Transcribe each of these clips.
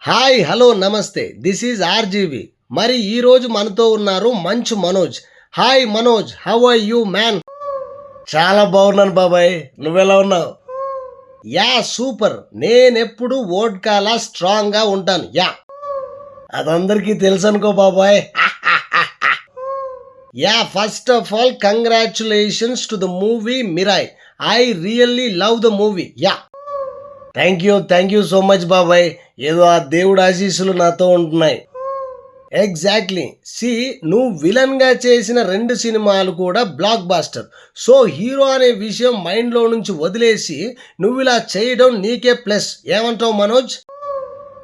Hi hello నమస్తే. This is RGV. మరి ఈరోజు మనతో ఉన్నారు Manchu Manoj. Hi Manoj how are you man? చాలా బాగున్నాను బాబాయ్. నువ్వెలా ఉన్నావు? Yeah super. నేనెప్పుడు ఓడ్కాలా స్ట్రాంగ్గా ఉంటాను. యా. అదందరికీ తెలుసు అనుకో బాబాయ్. Yeah first of all congratulations to the movie Mirai. I really love the movie. Yeah. Thank you thank you so much బాబాయ్. ఏదో ఆ దేవుడు ఆశీస్సులు నాతో ఉంటున్నాయి. ఎగ్జాక్ట్లీ సి నువ్వు విలన్గా చేసిన రెండు సినిమాలు కూడా బ్లాక్ బాస్టర్ సో హీరో అనే విషయం మైండ్లో నుంచి వదిలేసి నువ్వు ఇలా చేయడం నీకే ప్లస్ ఏమంటావు మనోజ్?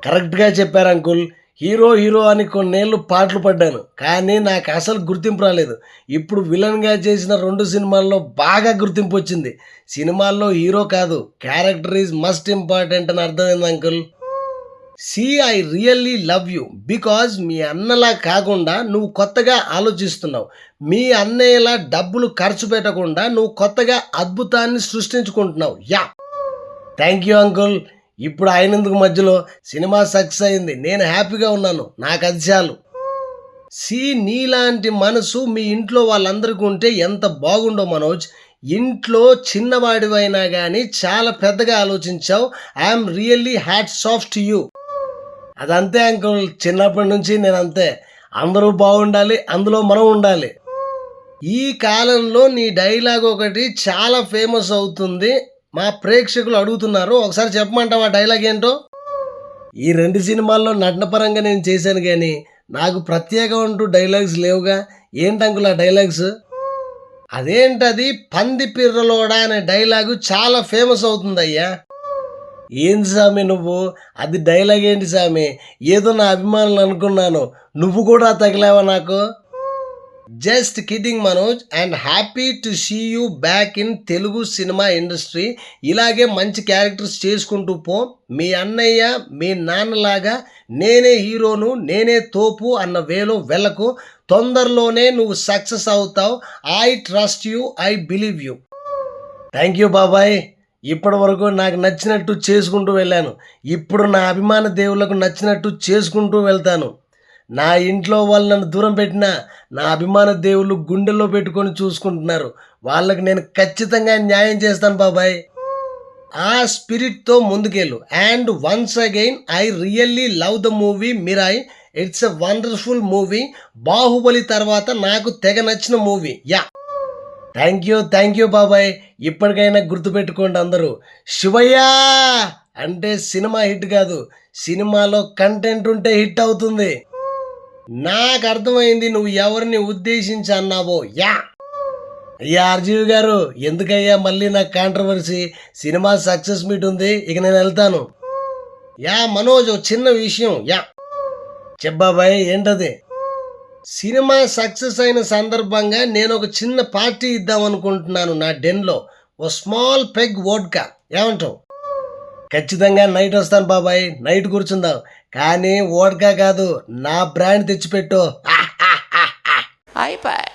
కరెక్ట్గా చెప్పారు అంకుల్. హీరో హీరో అని కొన్నేళ్ళు పాటలు పడ్డాను. కానీ నాకు అసలు గుర్తింపు రాలేదు. ఇప్పుడు విలన్గా చేసిన రెండు సినిమాల్లో బాగా గుర్తింపు వచ్చింది. సినిమాల్లో హీరో కాదు. క్యారెక్టర్ ఈజ్ మస్ట్ ఇంపార్టెంట్ అని అర్థమైంది uncle. See I really love you because మీ అన్నలా కాకుండా నువ్వు కొత్తగా ఆలోచిస్తున్నావు. మీ అన్నయ్యలా డబ్బులు ఖర్చు పెట్టకుండా నువ్వు కొత్తగా అద్భుతాన్ని సృష్టించుకుంటున్నావు. యా. థ్యాంక్ యూ అంకుల్ ఇప్పుడు అయినందుకు మధ్యలో సినిమా సక్సెస్ అయింది. నేను హ్యాపీగా ఉన్నాను. నాకు అది చాలు. సి నీలాంటి మనసు మీ ఇంట్లో వాళ్ళందరికీ ఉంటే ఎంత బాగుండో మనోజ్. ఇంట్లో చిన్నవాడివైనా కానీ చాలా పెద్దగా ఆలోచించావు. ఐఎమ్ రియల్లీ హ్యాట్ సాఫ్ట్ యూ అదంతే అంకుల్. చిన్నప్పటి నుంచి నేను అంతే అందరూ బాగుండాలి అందులో మనం ఉండాలి. ఈ కాలంలో నీ డైలాగ్ ఒకటి చాలా ఫేమస్ అవుతుంది. మా ప్రేక్షకులు అడుగుతున్నారు. ఒకసారి చెప్పమంటావా డైలాగ్ ఏంటో? ఈ రెండు సినిమాల్లో నటనపరంగా నేను చేశాను కానీ నాకు ప్రత్యేకం అంటూ డైలాగ్స్ లేవుగా. ఏంటి అంకుల్ ఆ డైలాగ్స్? అదేంటది? పంది పిర్రలోడా అనే డైలాగు చాలా ఫేమస్ అవుతుంది అయ్యా ఏంటి సామి నువ్వు? అది డైలాగ్ ఏంటి సామి? ఏదో నా అభిమానులు అనుకున్నాను. నువ్వు కూడా తగిలావా నాకు? Just kidding Manoj and happy to see you back in Telugu cinema industry ఇలాగే మంచి క్యారెక్టర్స్ చేసుకుంటూ పో. మీ అన్నయ్య మీ నాన్నలాగా నేనే హీరోను నేనే తోపు అన్న వేలో వెళ్ళకు. తొందరలోనే నువ్వు సక్సెస్ అవుతావు. I trust you I believe you thank you బాబాయ్. ఇప్పటి వరకు నాకు నచ్చినట్టు చేసుకుంటూ వెళ్ళాను. ఇప్పుడు నా అభిమాన దేవుళ్ళకు నచ్చినట్టు చేసుకుంటూ వెళ్తాను. నా ఇంట్లో వాళ్ళు నన్ను దూరం పెట్టినా నా అభిమాన దేవుళ్ళు గుండెల్లో పెట్టుకొని చూసుకుంటున్నారు. వాళ్ళకి నేను ఖచ్చితంగా న్యాయం చేస్తాను బాబాయ్. ఆ స్పిరిట్తో ముందుకెళ్ళు. And once again I really love the movie Mirai. It's a wonderful movie. Baahubali తర్వాత నాకు తెగ నచ్చిన movie. Yeah. Thank you thank you బాబాయ్. ఇప్పటికైనా గుర్తుపెట్టుకోండి అందరూ. శివయ్య! అంటే సినిమా హిట్ కాదు సినిమాలో కంటెంట్ ఉంటే హిట్ అవుతుంది. నాకు అర్థమైంది నువ్వు ఎవరిని ఉద్దేశించి అన్నావో. యా! అయ్యా ఆర్జీవి గారు ఎందుకయ్యా మళ్ళీ నాకు కాంట్రవర్సీ సినిమా సక్సెస్ మీట్ ఉంది ఇక నేను వెళ్తాను. యా మనోజ్ చిన్న విషయం. యా! చెప్పాబాయ్ ఏంటది? సినిమా సక్సెస్ అయిన సందర్భంగా నేను ఒక చిన్న పార్టీ ఇద్దాం అనుకుంటున్నాను నా డెన్లో. ఓ స్మాల్ పెగ్ వోడ్కా. ఏమంటావు? ఖచ్చితంగా నైట్ వస్తాను బాబాయ్ నైట్ కూర్చుందాం. కానీ వోడ్కా కాదు నా బ్రాండ్ తెచ్చిపెట్టు. అయిపోయి